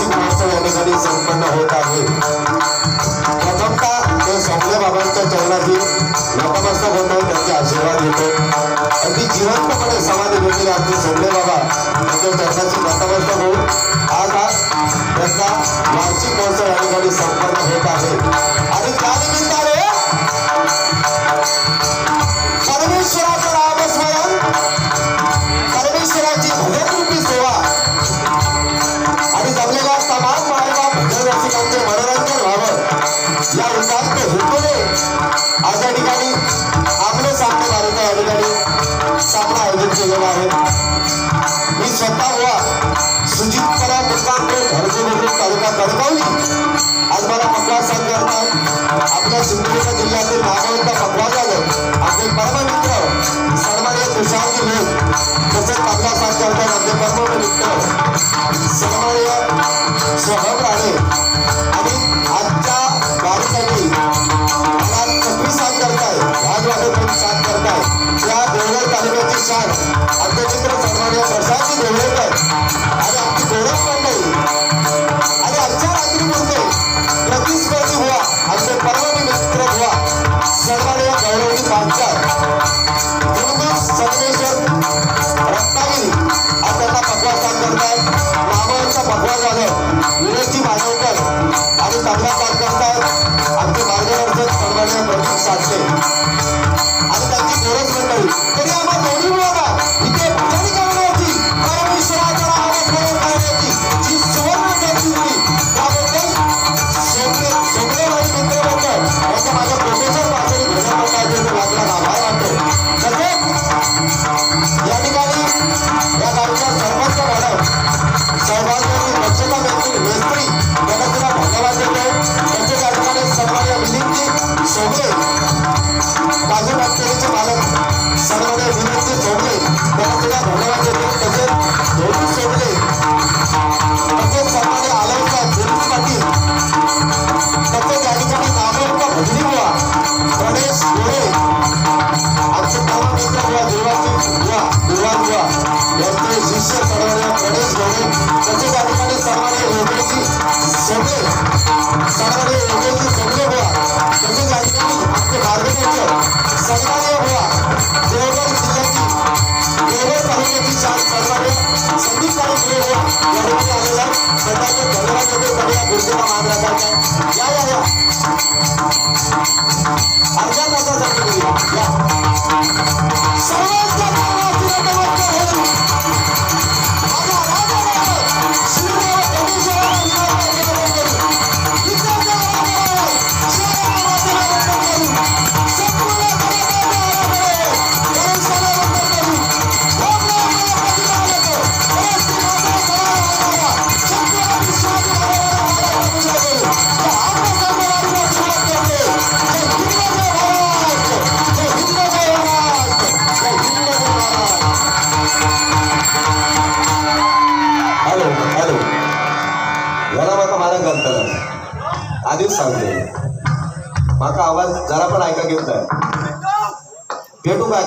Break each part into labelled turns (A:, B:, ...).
A: ऐतिहासिक महोत्सव या ठिकाणी संपन्न होत आहे. प्रथमता तो संपले बाबांच्या चरणातील नतमस्तक होतो त्यांचे आशीर्वाद घेतो अगदी जिवंतपणे समाज स्वतःला सुजित करा दुकानकडे धडकून तालुका गडकावली आज मला पकवान साथ करतात आपल्या सिंधुदुर्ग जिल्ह्यातील नागवंत झालं. आपले परममित्र सन्मान्य तुषारजी लोक तसंच पकवान साथ करतात आपले परममित्र सन्मान्य plata,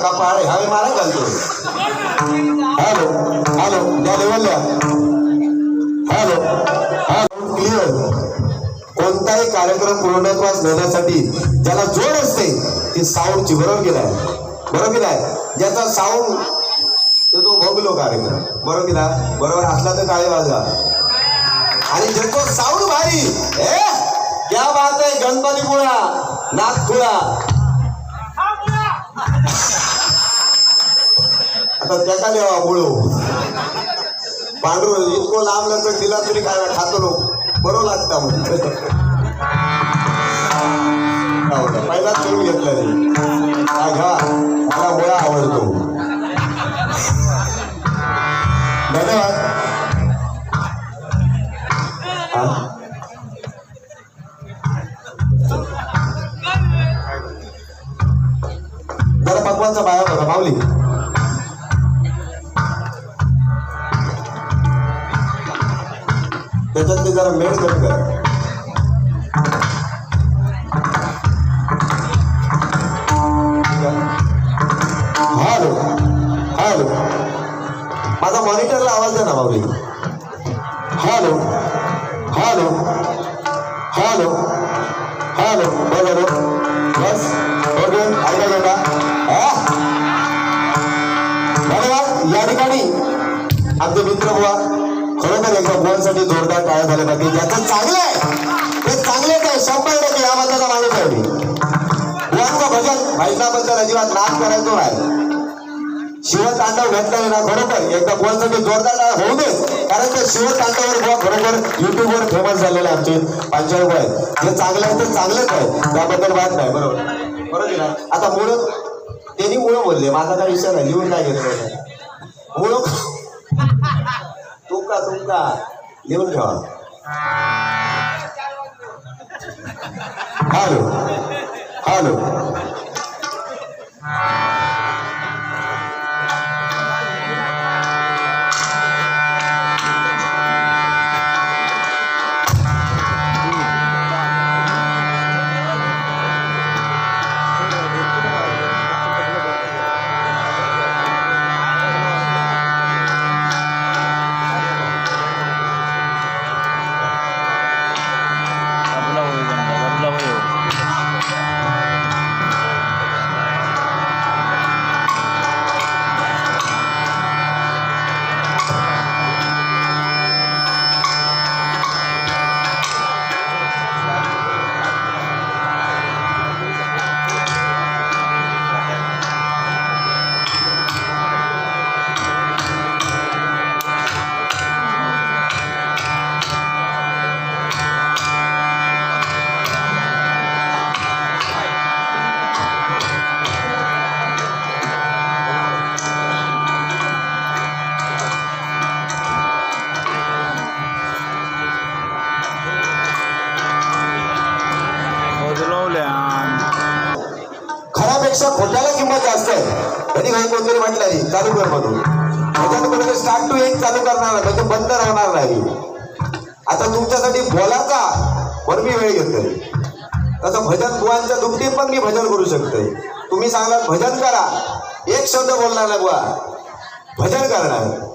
A: कापाळ हावे मारा घालतो. हॅलो हॅलो लेवलला हॅलो हॅलो क्लिअर कोणताही कार्यक्रम पूर्णत्वास नेण्यासाठी ज्याला जोड असते ती साऊंडची बरोबर गेलाय. बरोबर गेलाय ज्याचा साऊंड तो भोगलो कार्यक्रम. बरोबर गेला बरोबर असला तर काळे वाजला आणि जो साऊंड भारी ए क्या बात आहे गणपतीपुळा नागपुळा आता त्याचा लिहावा मुळो पांढरू इतको लांब नंतर दिला तरी काय खातो लोक. बरो लागता म्हणून हो पहिलाच करून घेतलं घ्या. जरा मेहनत करा. Hello
B: hello. माझा मॉनिटरला आवाज द्या ना बाबी हॅलो हॅलो हॅलो हॅलो. बघा बस बघा ऐका बेटा हा? या ठिकाणी आमचे मित्र बुवा खरोखर एकदा जोरदार टाळ्या झाल्या पाहिजे. ज्याचं चांगलं आहे. ते चांगले काय शंभर टक्के या मताचा माणूस आहे मी. भजन भजनाबद्दल अजिबात नाश करायचो नाही. शिवतांडव घेतलेले ना बरोबर एकदा बुवांसाठी जोरदार टाळ्या होऊ दे. कारण ते शिवतांडवर बुवा बरोबर युट्यूबवर फेमस झालेले आमचे पंचायत आहेत. जे चांगले आहे ते चांगलेच आहे. त्याबद्दल वाट नाही. बरोबर? बरोबर ना? आता मुळं त्यांनी मुळं बोलले. माझा काय विषय नाही. लिहून काय घेतलं मुळं तुमका तुमका लिहून ठेवा हॅलो हॅलो बंद राहणार नाही. आता तुमच्यासाठी बोलाचा म्हणून मी वेळ घेतोय. तसं भजन बुवांच्या दुपटीत पण मी भजन करू शकतोय तुम्ही सांगला भजन करा. एक शब्द बोलणार नाही बुवा. भजन करणार.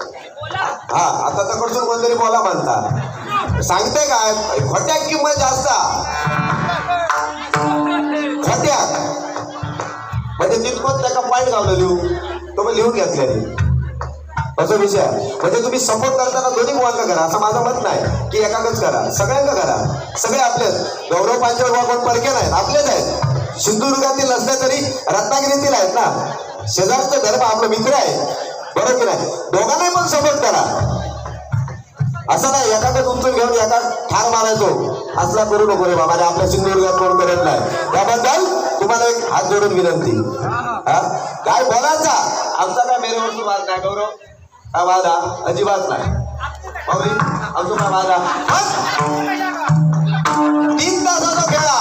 B: हा आता तकडसून कोणतरी बोला म्हणता. सांगते काय खोट्या किंमत जास्त. खोट्या म्हणजे तिथपत त्याचा पॉईंट गावलं लिहू तो पण लिहून घेतल्याने असा विषय आहे. म्हणजे तुम्ही सपोर्ट करताना दोन्ही मुलांना करा. असं माझं मत नाही की एकाकच करा. सगळ्यांना करा. सगळे आपलेच. गौरव पांचळ कोण परके नाहीत. आपलेच आहेत. सिंधुदुर्गातील नसले तरी रत्नागिरीतील आहेत ना. शेजारचं धर्म आपलं मित्र आहे बरोबर की नाही? दोघांनाही पण सपोर्ट करा. असं नाही एखादं तुमचं घेऊन एका ठार मारायचो. असला करू नको रे बाबा. आपल्या सिंधुदुर्गात कोण करत नाही. त्याबद्दल तुम्हाला एक हात जोडून विनंती. हा? काय बोलायचा? आमचा काय मेरे वस्तू वाद नाही गौरव. काय वादा अजिबात नाही. बाबरी आमचं काय वादा. तीन तासाचा खेळा.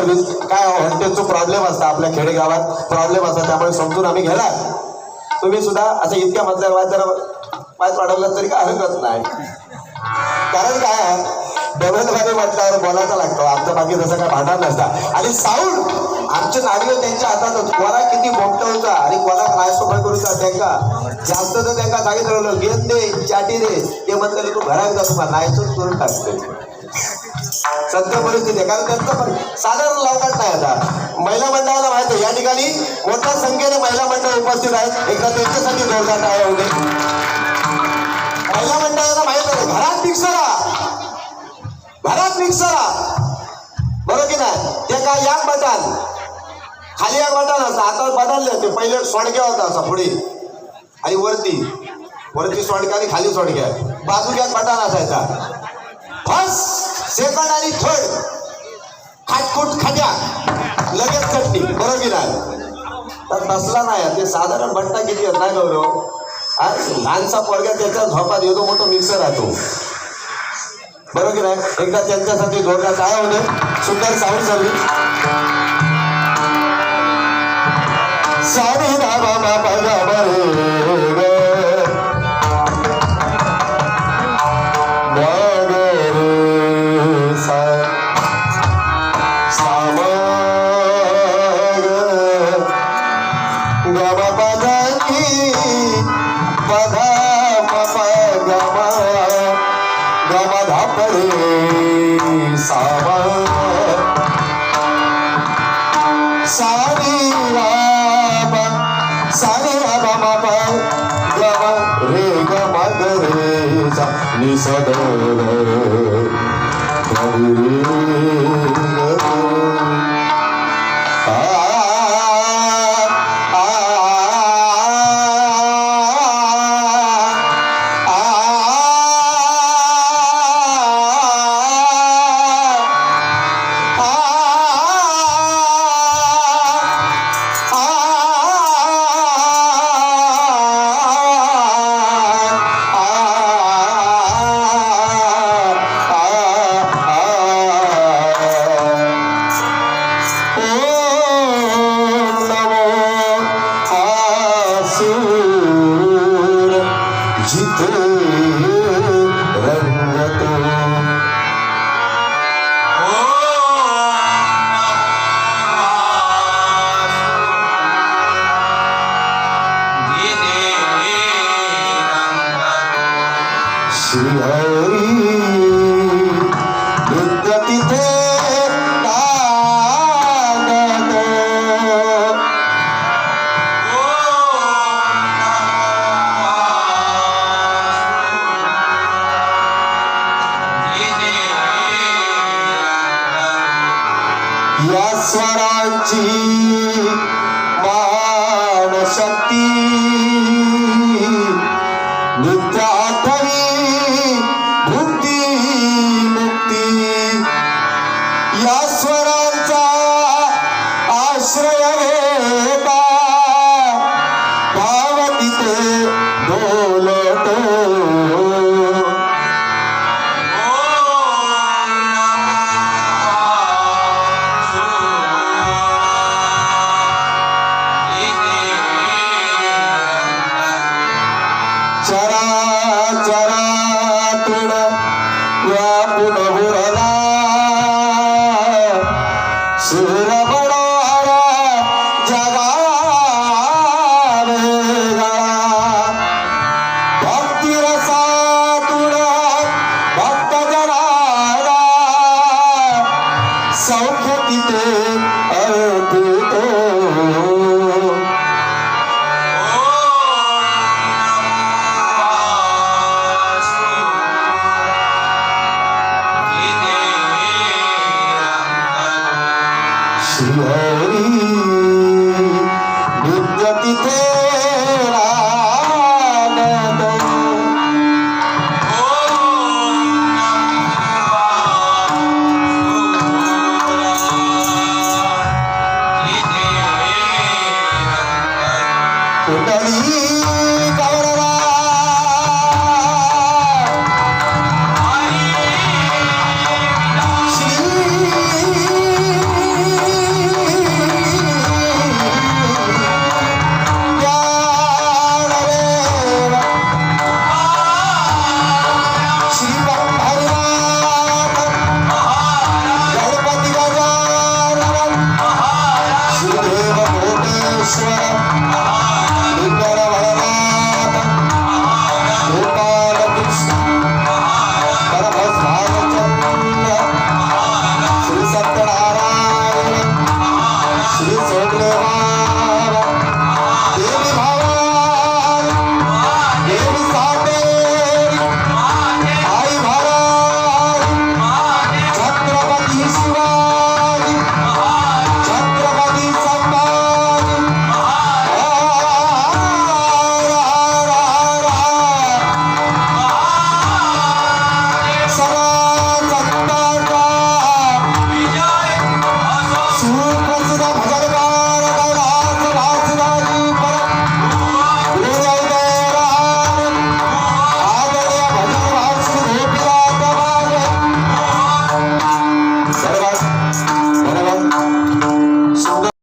B: सर्व्हिस काय हॉटेलचं प्रॉब्लेम असता आपल्या खेडेगावात. प्रॉब्लेम असतात त्यामुळे समजून आम्ही घेणार. तुम्ही सुद्धा असं इतक्या मधल्या जरा पाय वाढवलं तरी काय हरकत नाही. कारण काय आहे?
A: डबलवाणी म्हटल्यावर बोलायचा लागतो. आमचं बाकी तसं काय भांडण नसता. आणि साऊंड आमचे नागरिक त्यांच्या हातात कोणा किती मोठं होता आणि कोणा काय सोबत करूचा त्यांना? जास्त तर त्यांना सांगितलं गेंद दे चाटी दे. ते म्हणले तू घरात जा तुम्हाला नाहीच करून टाकते. सत्य परिस्थिती आहे कारण त्यांचं पण साधारण लावकाट नाही आता. महिला मंडळाला माहिती आहे या ठिकाणी मोठ्या संख्येने महिला मंडळ उपस्थित आहेत. एकदा त्यांच्यासाठी जोरदार टाळ्या होते महिला मंडळाला माहीत आहे घरात मिक्सरा घरात मिक्सरा बरोबर की नाही? ते काय याक बटन खाली एक बटन असतं आता बदलले होते पहिले सोडक्या होता असा पुढे. आणि वरती. वरती सोडक्या आणि खाली सोडक्या. बाजूला एक बटन असायचा. फर्स्ट सेकंड आणि थर्ड खाटकूट खाद्या लगेच चटणी. बरोबर की नाही तर तसला नाही. ते साधारण भट्टा किती आहेत? नाही गौरव. हा? लहानसा पोरग्या त्याच्या झोपात येतो मोठा मिक्सर राहतो. बरोबर की नाही? एकदा त्यांच्यासाठी जोडला काय होते? सुंदर साऊंड सर्व्हिस साडी धाबा बाबा या स्वरांची मान शक्ती.